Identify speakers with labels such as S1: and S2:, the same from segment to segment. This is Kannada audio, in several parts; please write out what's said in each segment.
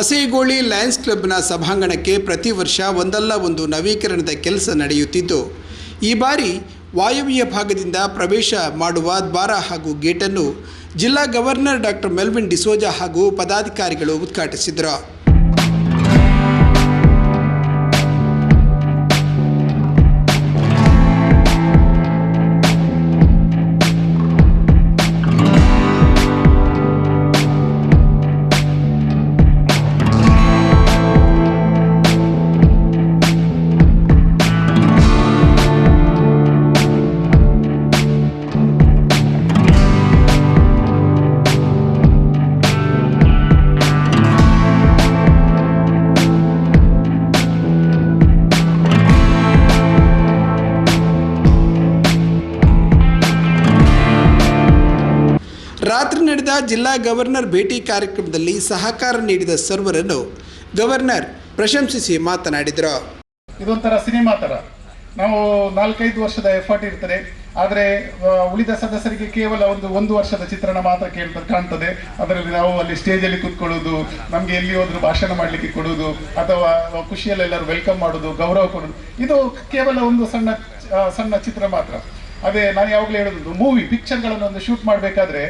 S1: ಅಸೇಗೋಳಿ ಲಯನ್ಸ್ ಕ್ಲಬ್ನ ಸಭಾಂಗಣಕ್ಕೆ ಪ್ರತಿ ವರ್ಷ ಒಂದಲ್ಲ ಒಂದು ನವೀಕರಣದ ಕೆಲಸ ನಡೆಯುತ್ತಿದ್ದು, ಈ ಬಾರಿ ವಾಯುವ್ಯ ಭಾಗದಿಂದ ಪ್ರವೇಶ ಮಾಡುವ ದ್ವಾರ ಹಾಗೂ ಗೇಟನ್ನು ಜಿಲ್ಲಾ ಗವರ್ನರ್ ಡಾಕ್ಟರ್ ಮೆಲ್ವಿನ್ ಡಿಸೋಜಾ ಹಾಗೂ ಪದಾಧಿಕಾರಿಗಳು ಉದ್ಘಾಟಿಸಿದರು. ಜಿಲ್ಲಾ ಗವರ್ನರ್ ಭೇಟಿ ಕಾರ್ಯಕ್ರಮದಲ್ಲಿ ಸಹಕಾರ ನೀಡಿದ ಸರ್ವರನ್ನು ಗವರ್ನರ್ ಪ್ರಶಂಸಿಸಿ ಮಾತನಾಡಿದರು.
S2: ಇದೊಂಥರ ಸಿನಿಮಾ ಥರ ನಾವು ನಾಲ್ಕೈದು ವರ್ಷದ ಎಫರ್ಟ್ ಇರ್ತದೆ. ಆದರೆ ಉಳಿದ ಸದಸ್ಯರಿಗೆ ಕೇವಲ ಒಂದು ಒಂದು ವರ್ಷದ ಚಿತ್ರಣ ಮಾತ್ರ ಕೇಳ್ತ, ಕಾಣ್ತದೆ. ಅದರಲ್ಲಿ ನಾವು ಅಲ್ಲಿ ಸ್ಟೇಜಲ್ಲಿ ಕೂತ್ಕೊಳ್ಳೋದು, ನಮಗೆ ಎಲ್ಲಿ ಹೋದ್ರು ಭಾಷಣ ಮಾಡಲಿಕ್ಕೆ ಕೊಡೋದು, ಅಥವಾ ಖುಷಿಯಲ್ಲಿ ಎಲ್ಲರೂ ವೆಲ್ಕಮ್ ಮಾಡೋದು, ಗೌರವ ಕೊಡೋದು. ಇದು ಕೇವಲ ಒಂದು ಸಣ್ಣ ಸಣ್ಣ ಚಿತ್ರ ಮಾತ್ರ. ಅದೇ, ನಾನು ಯಾವಾಗಲೂ ಹೇಳೋದು ಮೂವಿ ಪಿಕ್ಚರ್ಗಳನ್ನು ಒಂದು ಶೂಟ್ ಮಾಡಬೇಕಾದ್ರೆ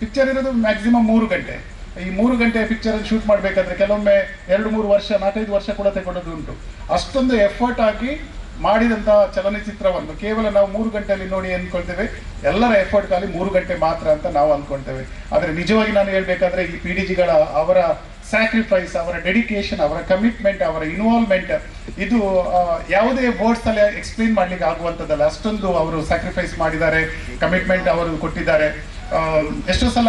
S2: ಪಿಕ್ಚರ್ ಇರೋದು ಮ್ಯಾಕ್ಸಿಮಮ್ ಮೂರು ಗಂಟೆ. ಈ ಮೂರು ಗಂಟೆ ಪಿಕ್ಚರ್ ಶೂಟ್ ಮಾಡಬೇಕಾದ್ರೆ ಕೆಲವೊಮ್ಮೆ ಎರಡು, ಮೂರು ವರ್ಷ, ನಾಲ್ಕೈದು ವರ್ಷ ಕೂಡ ತಗೊಳ್ಳೋದು ಉಂಟು. ಅಷ್ಟೊಂದು ಎಫರ್ಟ್ ಹಾಕಿ ಮಾಡಿದಂಥ ಚಲನಚಿತ್ರವನ್ನು ಕೇವಲ ನಾವು ಮೂರು ಗಂಟೆಯಲ್ಲಿ ನೋಡಿ ಅಂದ್ಕೊಳ್ತೇವೆ. ಎಲ್ಲರ ಎಫರ್ಟ್ ಖಾಲಿ ಮೂರು ಗಂಟೆ ಮಾತ್ರ ಅಂತ ನಾವು ಅಂದ್ಕೊಳ್ತೇವೆ. ಆದರೆ ನಿಜವಾಗಿ ನಾನು ಹೇಳ್ಬೇಕಾದ್ರೆ ಈ ಪಿ ಡಿ ಜಿಗಳ ಅವರ ಸ್ಯಾಕ್ರಿಫೈಸ್ ಅವರ ಡೆಡಿಕೇಶನ್ ಅವರ ಕಮಿಟ್ಮೆಂಟ್ ಅವರ ಇನ್ವಾಲ್ವ್ಮೆಂಟ್ ಇದು ಯಾವುದೇ ವರ್ಡ್ಸಲ್ಲಿ ಎಕ್ಸ್ಪ್ಲೇನ್ ಮಾಡ್ಲಿಕ್ಕೆ ಆಗುವಂಥದ್ದಲ್ಲ ಅಷ್ಟೊಂದು ಅವರು ಸ್ಯಾಕ್ರಿಫೈಸ್ ಮಾಡಿದ್ದಾರೆ ಕಮಿಟ್ಮೆಂಟ್ ಅವರು ಕೊಟ್ಟಿದ್ದಾರೆ. ಎಷ್ಟೋ ಸಲ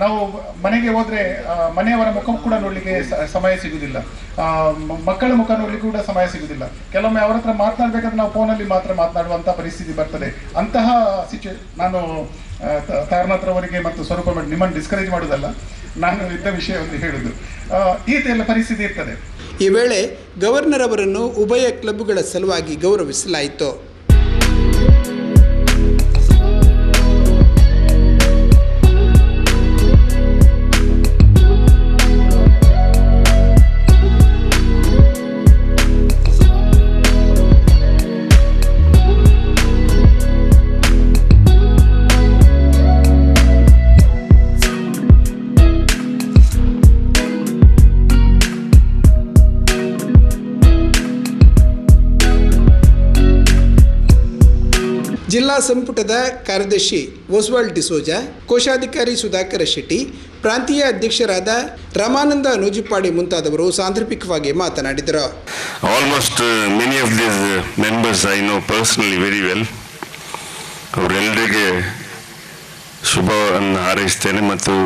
S2: ನಾವು ಮನೆಗೆ ಹೋದ್ರೆ ಮನೆಯವರ ಮುಖ ಕೂಡ ನೋಡ್ಲಿಕ್ಕೆ ಸಮಯ ಸಿಗುದಿಲ್ಲ. ಆ, ಮಕ್ಕಳ ಮುಖ ನೋಡ್ಲಿಕ್ಕೆ ಕೂಡ ಸಮಯ ಸಿಗುದಿಲ್ಲ. ಕೆಲವೊಮ್ಮೆ ಅವರ ಹತ್ರ ಮಾತನಾಡ್ಬೇಕಾದ್ರೆ ನಾವು ಫೋನಲ್ಲಿ ಮಾತ್ರ ಮಾತನಾಡುವಂಥ ಪರಿಸ್ಥಿತಿ ಬರ್ತದೆ. ಅಂತಹ ಸಿಚು ನಾನು ತಾರನಾಥರವರಿಗೆ ಮತ್ತು ಸ್ವರೂಪ ನಿಮ್ಮನ್ನು ಡಿಸ್ಕರೇಜ್ ಮಾಡೋದಲ್ಲ. ನಾನು ಇದ್ದ ವಿಷಯ ಒಂದು ಹೇಳುದು. ಈ ಎಲ್ಲ ಪರಿಸ್ಥಿತಿ ಇರ್ತದೆ.
S1: ಈ ವೇಳೆ ಗವರ್ನರ್ ಅವರನ್ನು ಉಭಯ ಕ್ಲಬ್ಗಳ ಸಲುವಾಗಿ ಗೌರವಿಸಲಾಯಿತು. ಜಿಲ್ಲಾ ಸಂಪುಟದ ಕಾರ್ಯದರ್ಶಿ ಓಸ್ವಾಲ್ ಡಿಸೋಜಾ ಕೋಶಾಧಿಕಾರಿ ಸುಧಾಕರ ಶೆಟ್ಟಿ ಪ್ರಾಂತೀಯ ಅಧ್ಯಕ್ಷರಾದ ರಾಮಾನಂದ ನೂಜಿಪಾಡಿ ಮುಂತಾದವರು ಸಾಂದರ್ಭಿಕವಾಗಿ ಮಾತನಾಡಿದರು.
S3: Almost many of this members I know personally very well. ಅವರೆಲ್ಲರಿಗೆ ಶುಭವನ್ನು ಹಾರೈಸ್ತೇನೆ ಮತ್ತು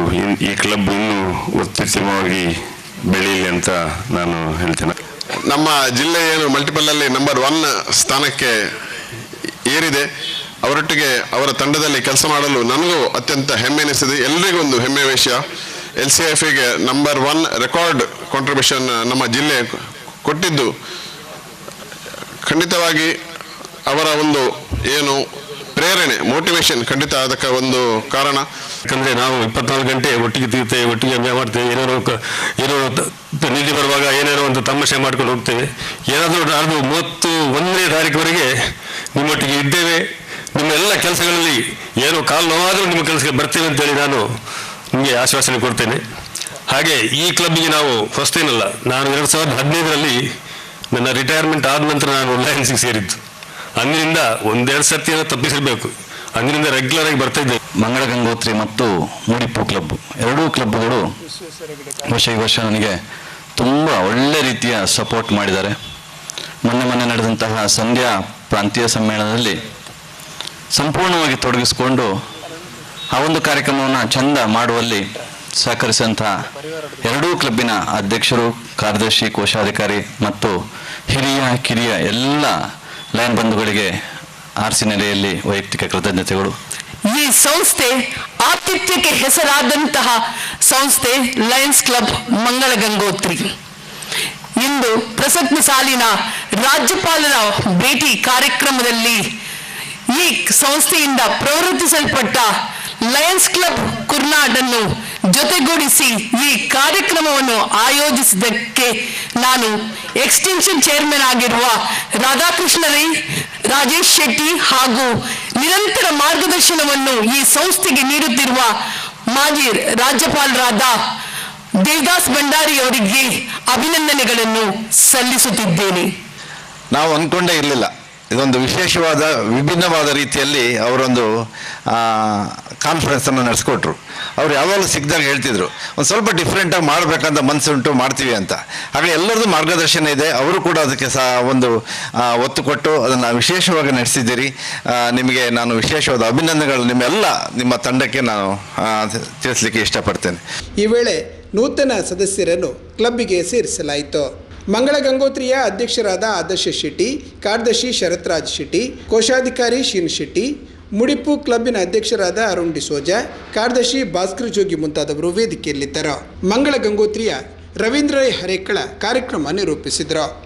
S3: ಈ ಕ್ಲಬ್ ಇನ್ನೂ ಅತ್ಯುತ್ತಮವಾಗಿ ಬೆಳೀಲಿ ಅಂತ ನಾನು ಹೇಳ್ತೇನೆ.
S4: ನಮ್ಮ ಜಿಲ್ಲೆಯನ್ನು ಏನು ಮಲ್ಟಿಪಲ್ ಅಲ್ಲಿ ನಂಬರ್ ಒನ್ ಸ್ಥಾನಕ್ಕೆ ಏರಿದೆ. ಅವರೊಟ್ಟಿಗೆ ಅವರ ತಂಡದಲ್ಲಿ ಕೆಲಸ ಮಾಡಲು ನನಗೂ ಅತ್ಯಂತ ಹೆಮ್ಮೆ ಎನಿಸಿದೆ. ಎಲ್ಲರಿಗೂ ಒಂದು ಹೆಮ್ಮೆ ವಿಷಯ ಎಲ್ ಸಿ ಎಫ್ಗೆ ನಂಬರ್ ಒನ್ ರೆಕಾರ್ಡ್ ಕಾಂಟ್ರಿಬ್ಯೂಷನ್ ನಮ್ಮ ಜಿಲ್ಲೆ ಕೊಟ್ಟಿದ್ದು. ಖಂಡಿತವಾಗಿ ಅವರ ಒಂದು ಏನು ಪ್ರೇರಣೆ ಮೋಟಿವೇಶನ್ ಖಂಡಿತ ಅದಕ್ಕೆ ಒಂದು ಕಾರಣ.
S3: ಯಾಕಂದ್ರೆ ನಾವು ಇಪ್ಪತ್ನಾಲ್ಕು ಗಂಟೆ ಒಟ್ಟಿಗೆ ತೀರ್ತೇವೆ ಒಟ್ಟಿಗೆ ಮಾಡ್ತೇವೆ, ಏನೇನೋ ಕ- ಏನೋ ತ- ಬರುವಾಗ ಏನೇನೋ ಒಂದು ತಮಾಷೆ ಮಾಡ್ಕೊಂಡು ಹೋಗ್ತೇವೆ. ಏನಾದರೂ ಅದು ಮೂವತ್ತು ಒಂದನೇ ತಾರೀಕುವರೆಗೆ ನಿಮ್ಮೊಟ್ಟಿಗೆ ಇದ್ದೇವೆ. ನಿಮ್ಮ ಎಲ್ಲ ಕೆಲಸಗಳಲ್ಲಿ ಏನು ಕಾಲು ನೋವಾದರೂ ನಿಮ್ಮ ಕೆಲಸಕ್ಕೆ ಬರ್ತೇವೆ ಅಂತೇಳಿ ನಾನು ನಿಮಗೆ ಆಶ್ವಾಸನೆ ಕೊಡ್ತೇನೆ. ಹಾಗೆ ಈ ಕ್ಲಬ್ಗೆ ನಾವು ಫಸ್ಟ್ ಏನಲ್ಲ ನಾನು ಎರಡು ಸಾವಿರದ ಹದಿನೈದರಲ್ಲಿ ನನ್ನ ರಿಟೈರ್ಮೆಂಟ್ ಆದ ನಂತರ ನಾನು ಲಯನ್ಸಿಗೆ ಸೇರಿದ್ದು. ಅಂದಿನಿಂದ ಒಂದೆರಡು ಸರ್ತಿ ತಪ್ಪಿಸಿರಬೇಕು. ಅಂದಿನಿಂದ ರೆಗ್ಯುಲರ್ ಆಗಿ ಬರ್ತಾ ಇದ್ದೆ
S5: ಮಂಗಳ ಗಂಗೋತ್ರಿ ಮತ್ತು ಮೂಡಿಪ್ಪು ಕ್ಲಬ್ ಎರಡೂ ಕ್ಲಬ್ಗಳು ವರ್ಷ ಈ ವರ್ಷ ನನಗೆ ತುಂಬ ಒಳ್ಳೆ ರೀತಿಯ ಸಪೋರ್ಟ್ ಮಾಡಿದ್ದಾರೆ. ಮೊನ್ನೆ ಮೊನ್ನೆ ನಡೆದಂತಹ ಸಂಧ್ಯಾ ಪ್ರಾಂತೀಯ ಸಮ್ಮೇಳನದಲ್ಲಿ ಸಂಪೂರ್ಣವಾಗಿ ತೊಡಗಿಸಿಕೊಂಡು ಆ ಒಂದು ಕಾರ್ಯಕ್ರಮವನ್ನು ಚಂದ ಮಾಡುವಲ್ಲಿ ಸಹಕರಿಸಿದಂಥ ಎರಡೂ ಕ್ಲಬ್ಬಿನ ಅಧ್ಯಕ್ಷರು, ಕಾರ್ಯದರ್ಶಿ, ಕೋಶಾಧಿಕಾರಿ ಮತ್ತು ಹಿರಿಯ, ಕಿರಿಯ ಎಲ್ಲ ಲೈನ್ ಬಂಧುಗಳಿಗೆ ಆರ್ಸಿ ನೆಲೆಯಲ್ಲಿ ವೈಯಕ್ತಿಕ ಕೃತಜ್ಞತೆಗಳು.
S6: ಈ ಸಂಸ್ಥೆ ಆತಿಥ್ಯಕ್ಕೆ ಹೆಸರಾದಂತಹ ಸಂಸ್ಥೆ ಲಯನ್ಸ್ ಕ್ಲಬ್ ಮಂಗಳ ಗಂಗೋತ್ರಿ. ಇಂದು ಪ್ರಸಕ್ತ ಸಾಲಿನ ರಾಜ್ಯಪಾಲರ ಭೇಟಿ ಕಾರ್ಯಕ್ರಮದಲ್ಲಿ ಈ ಸಂಸ್ಥೆಯಿಂದ ಪ್ರವರ್ತಿಸಲ್ಪಟ್ಟ ಲಯನ್ಸ್ ಕ್ಲಬ್ ಕುರ್ನಾಡ್ ಅನ್ನು ಜೊತೆಗೂಡಿಸಿ ಈ ಕಾರ್ಯಕ್ರಮವನ್ನು ಆಯೋಜಿಸಿದ್ದಕ್ಕೆ ನಾನು ಎಕ್ಸ್ಟೆನ್ಷನ್ ಚೇರ್ಮನ್ ಆಗಿರುವ ರಾಧಾಕೃಷ್ಣ ರೈ ರಾಜೇಶ್ ಶೆಟ್ಟಿ ಹಾಗೂ ನಿರಂತರ ಮಾರ್ಗದರ್ಶನವನ್ನು ಈ ಸಂಸ್ಥೆಗೆ ನೀಡುತ್ತಿರುವ ಮಾಜಿ ರಾಜ್ಯಪಾಲರಾದ ದೇವದಾಸ್ ಭಂಡಾರಿ ಅವರಿಗೆ ಅಭಿನಂದನೆಗಳನ್ನು ಸಲ್ಲಿಸುತ್ತಿದ್ದೇನೆ.
S7: ನಾವು ಅನ್ಕೊಂಡೇ ಇರಲಿಲ್ಲ. ಇದೊಂದು ವಿಶೇಷವಾದ, ವಿಭಿನ್ನವಾದ ರೀತಿಯಲ್ಲಿ ಅವರೊಂದು ಕಾನ್ಫರೆನ್ಸನ್ನು ನಡೆಸ್ಕೊಟ್ರು. ಅವ್ರು ಯಾವಾಗಲೂ ಸಿಕ್ಕಿದಾಗ ಹೇಳ್ತಿದ್ರು, ಒಂದು ಸ್ವಲ್ಪ ಡಿಫ್ರೆಂಟಾಗಿ ಮಾಡಬೇಕಂತ ಮನಸ್ಸುಂಟು ಮಾಡ್ತೀವಿ ಅಂತ. ಹಾಗೆ ಎಲ್ಲರದ್ದು ಮಾರ್ಗದರ್ಶನ ಇದೆ, ಅವರು ಕೂಡ ಅದಕ್ಕೆ ಸಹ ಒಂದು ಒತ್ತು ಕೊಟ್ಟು ಅದನ್ನು ವಿಶೇಷವಾಗಿ ನಡೆಸಿದ್ದೀರಿ. ನಿಮಗೆ ನಾನು ವಿಶೇಷವಾದ ಅಭಿನಂದನೆಗಳು, ನಿಮ್ಮೆಲ್ಲ ನಿಮ್ಮ ತಂಡಕ್ಕೆ ನಾನು ತಿಳಿಸ್ಲಿಕ್ಕೆ ಇಷ್ಟಪಡ್ತೇನೆ.
S1: ಈ ವೇಳೆ ನೂತನ ಸದಸ್ಯರನ್ನು ಕ್ಲಬ್ಬಿಗೆ ಸೇರಿಸಲಾಯಿತು. ಮಂಗಳ ಗಂಗೋತ್ರಿಯ ಅಧ್ಯಕ್ಷರಾದ ಆದರ್ಶ ಶೆಟ್ಟಿ ಕಾರ್ಯದರ್ಶಿ ಶರತ್ರಾಜ್ ಶೆಟ್ಟಿ, ಕೋಶಾಧಿಕಾರಿ ಶೀನ್ ಶೆಟ್ಟಿ, ಮುಡಿಪು ಕ್ಲಬ್ನ ಅಧ್ಯಕ್ಷರಾದ ಅರುಣ್ ಡಿಸೋಜಾ ಕಾರ್ಯದರ್ಶಿ ಭಾಸ್ಕರ್ ಜೋಗಿ ಮುಂತಾದವರು ವೇದಿಕೆಯಲ್ಲಿದ್ದರು. ಮಂಗಳ ಗಂಗೋತ್ರಿಯ ರವೀಂದ್ರ ರೈ ಹರೇಕಳ ಕಾರ್ಯಕ್ರಮ ನಿರೂಪಿಸಿದರು.